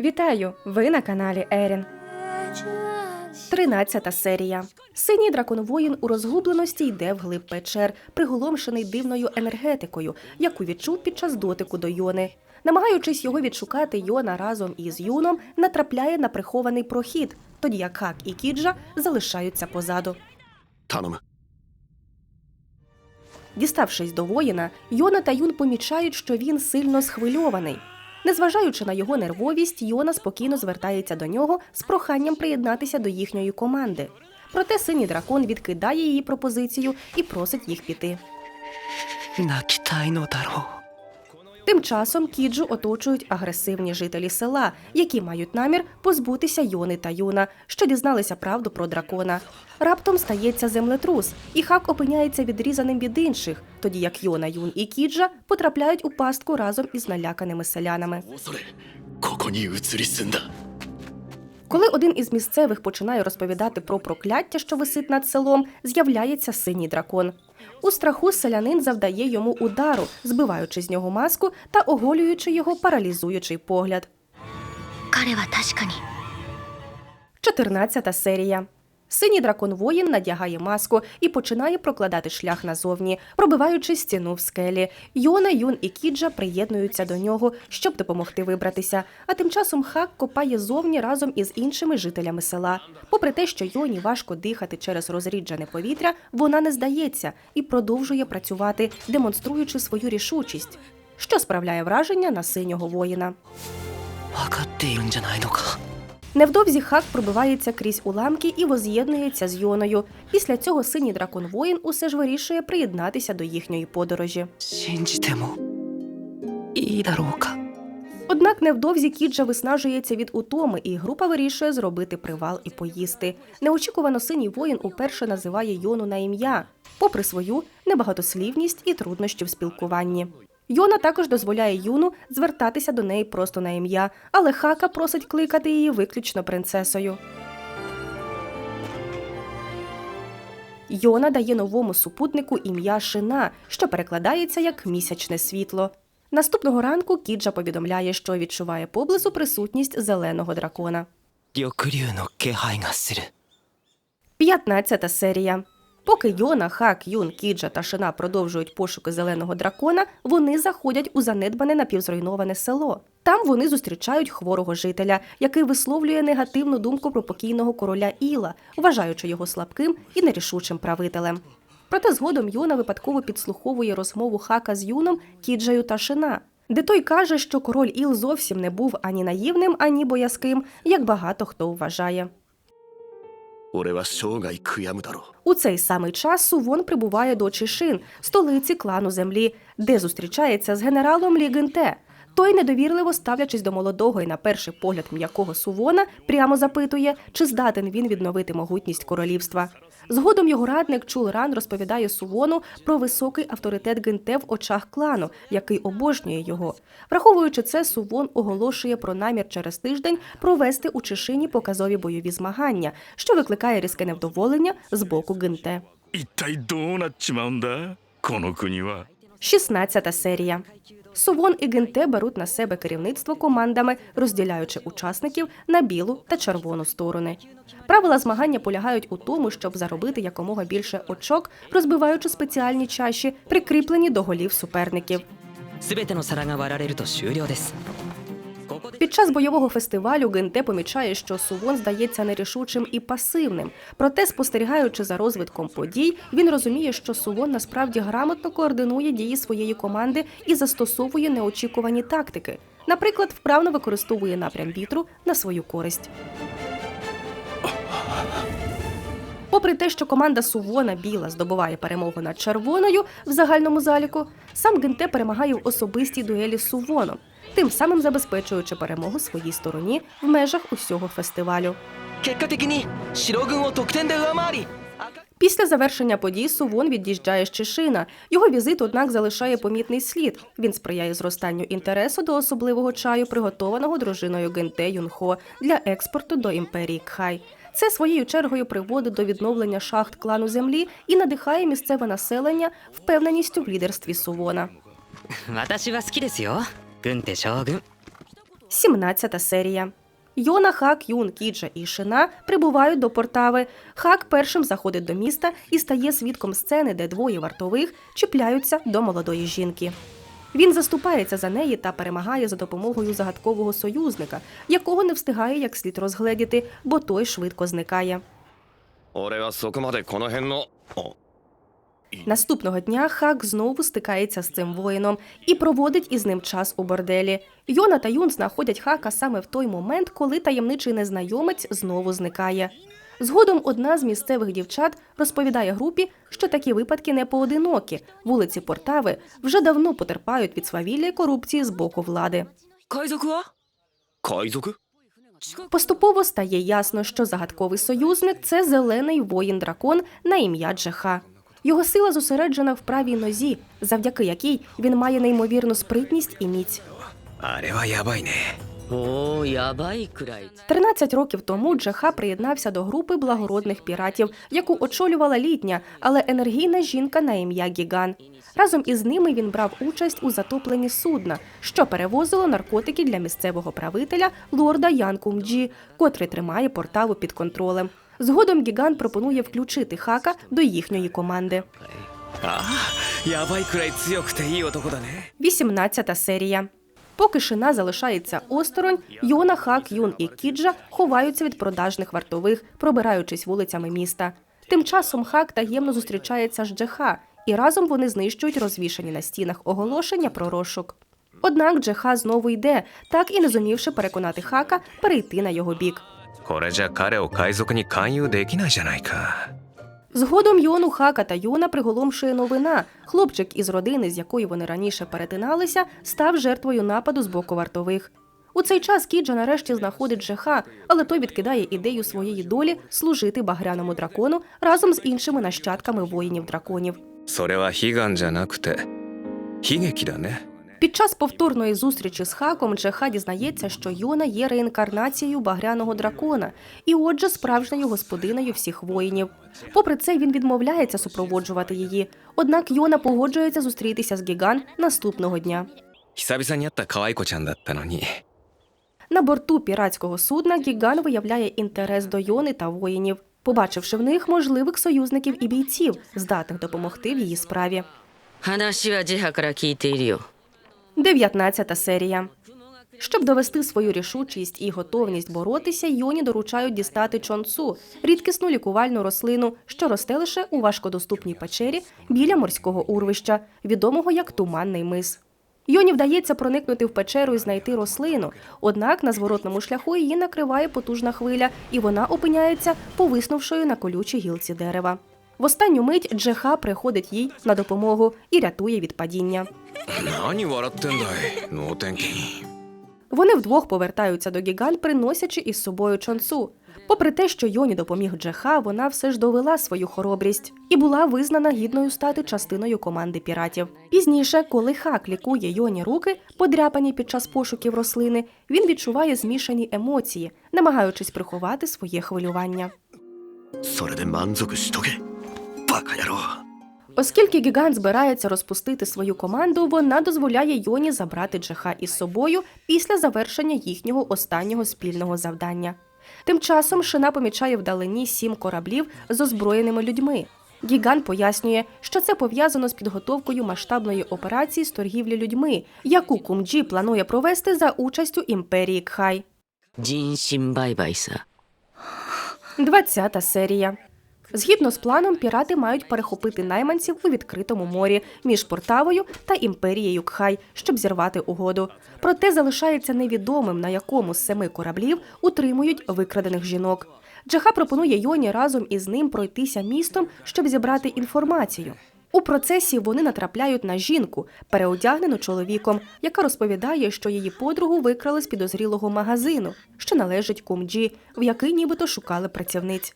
Вітаю! Ви на каналі Ерін. 13 серія. Синій дракон-воїн у розгубленості йде вглиб печер, приголомшений дивною енергетикою, яку відчув під час дотику до Йони. Намагаючись його відшукати, Йона разом із Юном натрапляє на прихований прохід, тоді як Хак і Кіджа залишаються позаду. 頼む Діставшись до воїна, Йона та Юн помічають, що він сильно схвильований. Незважаючи на його нервовість, Йона спокійно звертається до нього з проханням приєднатися до їхньої команди. Проте синій дракон відкидає її пропозицію і просить їх піти. Накітайно ну, даро. Тим часом Кіджу оточують агресивні жителі села, які мають намір позбутися Йони та Юна, що дізналися правду про дракона. Раптом стається землетрус, і хак опиняється відрізаним від інших, тоді як Йона, Юн і Кіджа потрапляють у пастку разом із наляканими селянами. Коли один із місцевих починає розповідати про прокляття, що висить над селом, з'являється синій дракон. У страху селянин завдає йому удару, збиваючи з нього маску та оголюючи його паралізуючий погляд. 14 серія. Синій дракон воїн надягає маску і починає прокладати шлях назовні, пробиваючи стіну в скелі. Йона, Юн і Кіджа приєднуються до нього, щоб допомогти вибратися. А тим часом Хак копає зовні разом із іншими жителями села. Попри те, що Йоні важко дихати через розріджене повітря, вона не здається і продовжує працювати, демонструючи свою рішучість, що справляє враження на синього воїна. Невдовзі хак пробивається крізь уламки і воз'єднується з Йоною. Після цього синій дракон воїн усе ж вирішує приєднатися до їхньої подорожі. Сінчтемо і Ідарока. Однак невдовзі Кіджа виснажується від утоми, і група вирішує зробити привал і поїсти. Неочікувано синій воїн уперше називає Йону на ім'я, попри свою небагатослівність і труднощі в спілкуванні. Йона також дозволяє юну звертатися до неї просто на ім'я, але хака просить кликати її виключно принцесою. Йона дає новому супутнику ім'я Шина, що перекладається як місячне світло. Наступного ранку Кіджа повідомляє, що відчуває поблизу присутність зеленого дракона. 15 серія Поки Йона, Хак, Юн, Кіджа та Шина продовжують пошуки зеленого дракона, вони заходять у занедбане напівзруйноване село. Там вони зустрічають хворого жителя, який висловлює негативну думку про покійного короля Іла, вважаючи його слабким і нерішучим правителем. Проте згодом Йона випадково підслуховує розмову Хака з Юном, Кіджею та Шина, де той каже, що король Іл зовсім не був ані наївним, ані боязким, як багато хто вважає. У цей самий час Сувон прибуває до Чишин, столиці клану землі, де зустрічається з генералом Лігенте. Той, недовірливо ставлячись до молодого і на перший погляд м'якого Сувона, прямо запитує, чи здатен він відновити могутність королівства. Згодом його радник Чулран розповідає Сувону про високий авторитет Генте в очах клану, який обожнює його. Враховуючи це, Сувон оголошує про намір через тиждень провести у Чишині показові бойові змагання, що викликає різке невдоволення з боку Генте. 一体どうなっちまうんだこの国は 16 серія. Сувон і Генте беруть на себе керівництво командами, розділяючи учасників на білу та червону сторони. Правила змагання полягають у тому, щоб заробити якомога більше очок, розбиваючи спеціальні чаші, прикріплені до голів суперників. Під час бойового фестивалю Генте помічає, що Сувон здається нерішучим і пасивним. Проте, спостерігаючи за розвитком подій, він розуміє, що Сувон насправді грамотно координує дії своєї команди і застосовує неочікувані тактики. Наприклад, вправно використовує напрям вітру на свою користь. Попри те, що команда Сувона Біла здобуває перемогу над червоною в загальному заліку, сам Генте перемагає в особистій дуелі з Сувоном, тим самим забезпечуючи перемогу своїй стороні в межах усього фестивалю. Після завершення подій Сувон від'їжджає з Чешина. Його візит, однак, залишає помітний слід. Він сприяє зростанню інтересу до особливого чаю, приготованого дружиною Генте Юнхо для експорту до імперії Кхай. Це своєю чергою приводить до відновлення шахт клану землі і надихає місцеве населення впевненістю в лідерстві Сувона. 17 серія. Йона, Хак, Юн, Кіджа і Шина прибувають до портави. Хак першим заходить до міста і стає свідком сцени, де двоє вартових чіпляються до молодої жінки. Він заступається за неї та перемагає за допомогою загадкового союзника, якого не встигає як слід розгледіти, бо той швидко зникає. Наступного дня Хак знову стикається з цим воїном і проводить із ним час у борделі. Йона та Юн знаходять хака саме в той момент, коли таємничий незнайомець знову зникає. Згодом одна з місцевих дівчат розповідає групі, що такі випадки не поодинокі. Вулиці Портави вже давно потерпають від свавілля корупції з боку влади. Поступово стає ясно, що загадковий союзник це зелений воїн дракон на ім'я Джеха. Його сила зосереджена в правій нозі, завдяки якій він має неймовірну спритність і міць. あれはやばいねおーやばいくらい 13 років тому Джеха приєднався до групи благородних піратів, яку очолювала літня, але енергійна жінка на ім'я Гіган. Разом із ними він брав участь у затопленні судна, що перевозило наркотики для місцевого правителя лорда Ян Кумджі, котрий тримає портаву під контролем. Згодом Гіган пропонує включити хака до їхньої команди. ああやばいくらい強くていい男だね 18 серія. Поки Шина залишається осторонь, Йона, Хак, Юн і Кіджа ховаються від продажних вартових, пробираючись вулицями міста. Тим часом Хак таємно зустрічається з Джеха, і разом вони знищують розвішані на стінах оголошення про розшук. Однак Джеха знову йде, так і не зумівши переконати Хака перейти на його бік. これじゃ彼を海賊に勧誘できないじゃないか Згодом Йону, Хака та Юна приголомшує новина. Хлопчик із родини, з якою вони раніше перетиналися, став жертвою нападу з боку вартових. У цей час Кіджа нарешті знаходить Джеха, але той відкидає ідею своєї долі служити багряному дракону разом з іншими нащадками воїнів драконів. それは悲願じゃなくて悲劇だね Під час повторної зустрічі з Хаком Джеха дізнається, що Йона є реінкарнацією багряного дракона, і отже, справжньою господинею всіх воїнів. Попри це, він відмовляється супроводжувати її. Однак Йона погоджується зустрітися з Гіган наступного дня. 久々に会った可愛い子ちゃんだったのに На борту піратського судна Гіган виявляє інтерес до Йони та воїнів, побачивши в них можливих союзників і бійців, здатних допомогти в її справі. 話はジハから聞いているよ 19 серія. Щоб довести свою рішучість і готовність боротися, Йоні доручають дістати чонцу – рідкісну лікувальну рослину, що росте лише у важкодоступній печері біля морського урвища, відомого як туманний мис. Йоні вдається проникнути в печеру і знайти рослину, однак на зворотному шляху її накриває потужна хвиля, і вона опиняється повиснувшою на колючій гілці дерева. В останню мить Джеха приходить їй на допомогу і рятує від падіння. 何笑ってんだい能天気 Вони вдвох повертаються до Гігаль, приносячи із собою чонцу. Попри те, що Йоні допоміг Джеха, вона все ж довела свою хоробрість і була визнана гідною стати частиною команди піратів. Пізніше, коли Хак лікує Йоні руки, подряпані під час пошуків рослини, він відчуває змішані емоції, намагаючись приховати своє хвилювання. それで満足しとけバカ野郎 Оскільки гігант збирається розпустити свою команду, вона дозволяє Йоні забрати Джеха із собою після завершення їхнього останнього спільного завдання. Тим часом Шина помічає вдалині сім кораблів з озброєними людьми. Гігант пояснює, що це пов'язано з підготовкою масштабної операції з торгівлі людьми, яку Кумджі планує провести за участю імперії Кхай. 人身売買さ 20 серія. Згідно з планом, пірати мають перехопити найманців у відкритому морі між Портавою та імперією Кхай, щоб зірвати угоду. Проте залишається невідомим, на якому з семи кораблів утримують викрадених жінок. Джаха пропонує Йоні разом із ним пройтися містом, щоб зібрати інформацію. У процесі вони натрапляють на жінку, переодягнену чоловіком, яка розповідає, що її подругу викрали з підозрілого магазину, що належить кумджі, в який нібито шукали працівниць.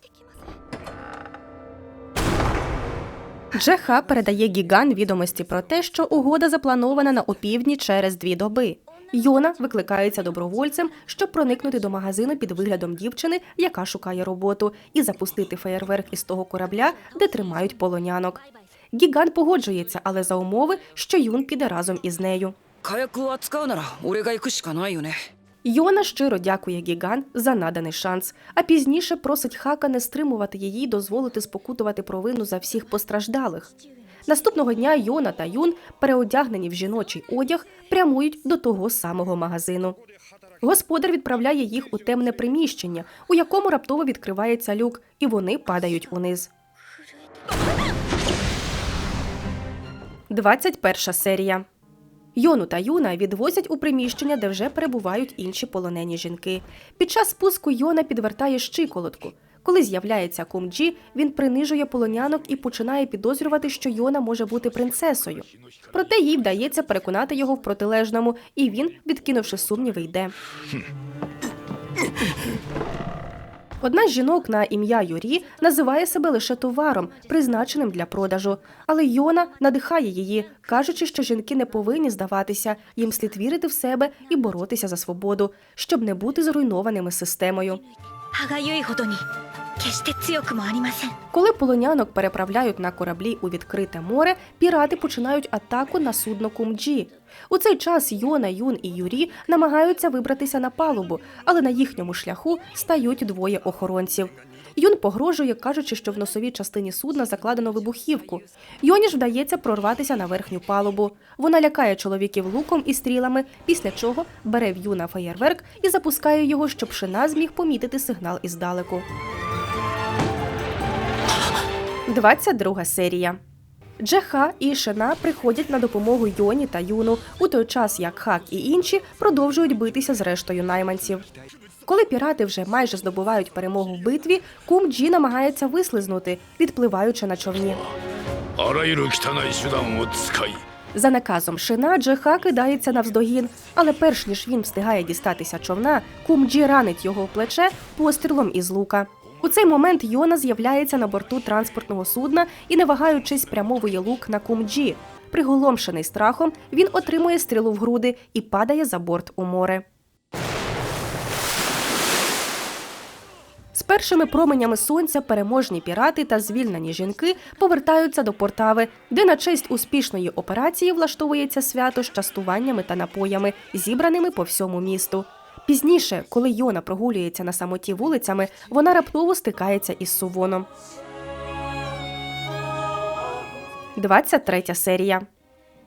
Джеха передає Гіган відомості про те, що угода запланована на опівдні через дві доби. Йона викликається добровольцем, щоб проникнути до магазину під виглядом дівчини, яка шукає роботу, і запустити феєрверк із того корабля, де тримають полонянок. Гіган погоджується, але за умови, що Юн піде разом із нею. Йона щиро дякує Гіган за наданий шанс, а пізніше просить хака не стримувати її, і дозволити спокутувати провину за всіх постраждалих. Наступного дня Йона та Юн, переодягнені в жіночий одяг, прямують до того самого магазину. Господар відправляє їх у темне приміщення, у якому раптово відкривається люк, і вони падають униз. 21 серія. Йону та Юна відвозять у приміщення, де вже перебувають інші полонені жінки. Під час спуску Йона підвертає щиколотку. Коли з'являється Кумджі, він принижує полонянок і починає підозрювати, що Йона може бути принцесою. Проте їй вдається переконати його в протилежному, і він, відкинувши сумніви, йде. Одна з жінок на ім'я Юрі називає себе лише товаром, призначеним для продажу. Але Йона надихає її, кажучи, що жінки не повинні здаватися, їм слід вірити в себе і боротися за свободу, щоб не бути зруйнованими системою. Коли полонянок переправляють на кораблі у відкрите море, пірати починають атаку на судно кумджі. У цей час Йона, Юн і Юрі намагаються вибратися на палубу, але на їхньому шляху стають двоє охоронців. Юн погрожує, кажучи, що в носовій частині судна закладено вибухівку. Йоні ж вдається прорватися на верхню палубу. Вона лякає чоловіків луком і стрілами, після чого бере в юна феєрверк і запускає його, щоб шина зміг помітити сигнал іздалеку. 22 серія. Джеха і Шена приходять на допомогу Йоні та Юну у той час, як хак і інші продовжують битися з рештою найманців. Коли пірати вже майже здобувають перемогу в битві, кум Джі намагається вислизнути, відпливаючи на човні. За наказом шина Джеха кидається навздогін, але перш ніж він встигає дістатися човна, кум Джі ранить його в плече пострілом із лука. У цей момент Йона з'являється на борту транспортного судна і, не вагаючись, прямовує лук на Кумджі. Приголомшений страхом, він отримує стрілу в груди і падає за борт у море. З першими променями сонця переможні пірати та звільнені жінки повертаються до Портави, де на честь успішної операції влаштовується свято з частуваннями та напоями, зібраними по всьому місту. Пізніше, коли Йона прогулюється на самоті вулицями, вона раптово стикається із Сувоном. 23 серія.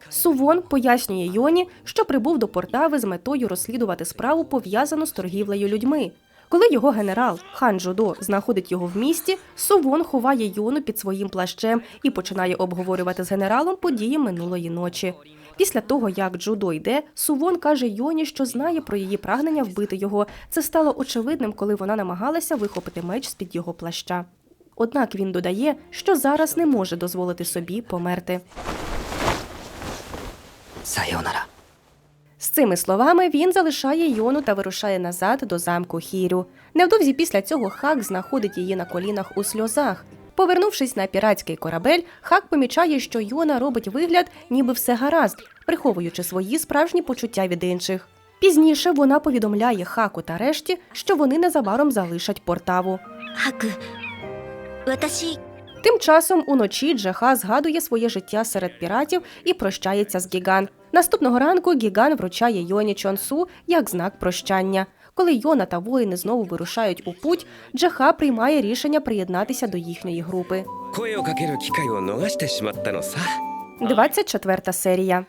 Сувон пояснює Йоні, що прибув до Портави з метою розслідувати справу, пов'язану з торгівлею людьми. Коли його генерал Хан Джудо знаходить його в місті, Сувон ховає Йону під своїм плащем і починає обговорювати з генералом події минулої ночі. Після того, як Джудо йде, Сувон каже Йоні, що знає про її прагнення вбити його. Це стало очевидним, коли вона намагалася вихопити меч з під його плаща. Однак він додає, що зараз не може дозволити собі померти. Сайонара. З цими словами він залишає Йону та вирушає назад до замку Хірю. Невдовзі після цього хак знаходить її на колінах у сльозах. Повернувшись на піратський корабель, хак помічає, що Йона робить вигляд, ніби все гаразд, приховуючи свої справжні почуття від інших. Пізніше вона повідомляє хаку та решті, що вони незабаром залишать портаву. Хак, Тим часом уночі Джаха згадує своє життя серед піратів і прощається з Гіган. Наступного ранку Гіган вручає Йоні Чонсу як знак прощання. Коли Йона та воїни знову вирушають у путь, Джаха приймає рішення приєднатися до їхньої групи. 24 серія.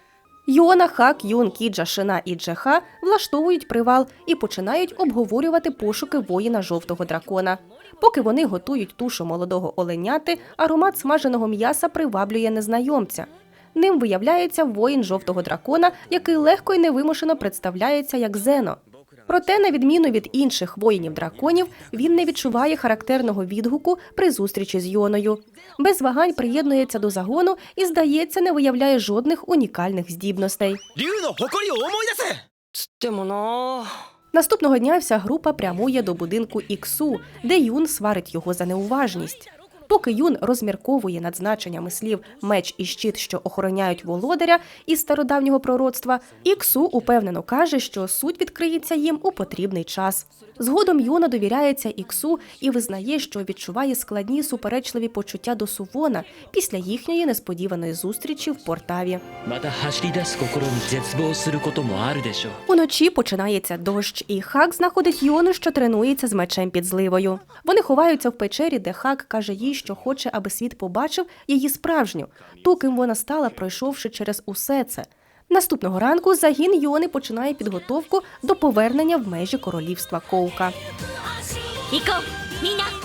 Йона, Хак, Юн, Кіджа, Шина і Джаха влаштовують привал і починають обговорювати пошуки воїна жовтого дракона. Поки вони готують тушу молодого оленяти, аромат смаженого м'яса приваблює незнайомця. Ним виявляється воїн жовтого дракона, який легко і невимушено представляється як Зено. Проте, на відміну від інших воїнів драконів, він не відчуває характерного відгуку при зустрічі з Йоною. Без вагань приєднується до загону і, здається, не виявляє жодних унікальних здібностей. Наступного дня вся група прямує до будинку Іксу, де Юн сварить його за неуважність. Поки юн розмірковує над значеннями слів меч і щит, що охороняють володаря із стародавнього пророцтва, іксу упевнено каже, що суть відкриється їм у потрібний час. Згодом юна довіряється іксу і визнає, що відчуває складні суперечливі почуття до сувона після їхньої несподіваної зустрічі в портаві. Уночі починається дощ, і хак знаходить юну, що тренується з мечем під зливою. Вони ховаються в печері, де хак каже їй що хоче, аби світ побачив її справжню, ту, ким вона стала, пройшовши через усе це. Наступного ранку загін Йони починає підготовку до повернення в межі королівства Ковка. Іко, міня!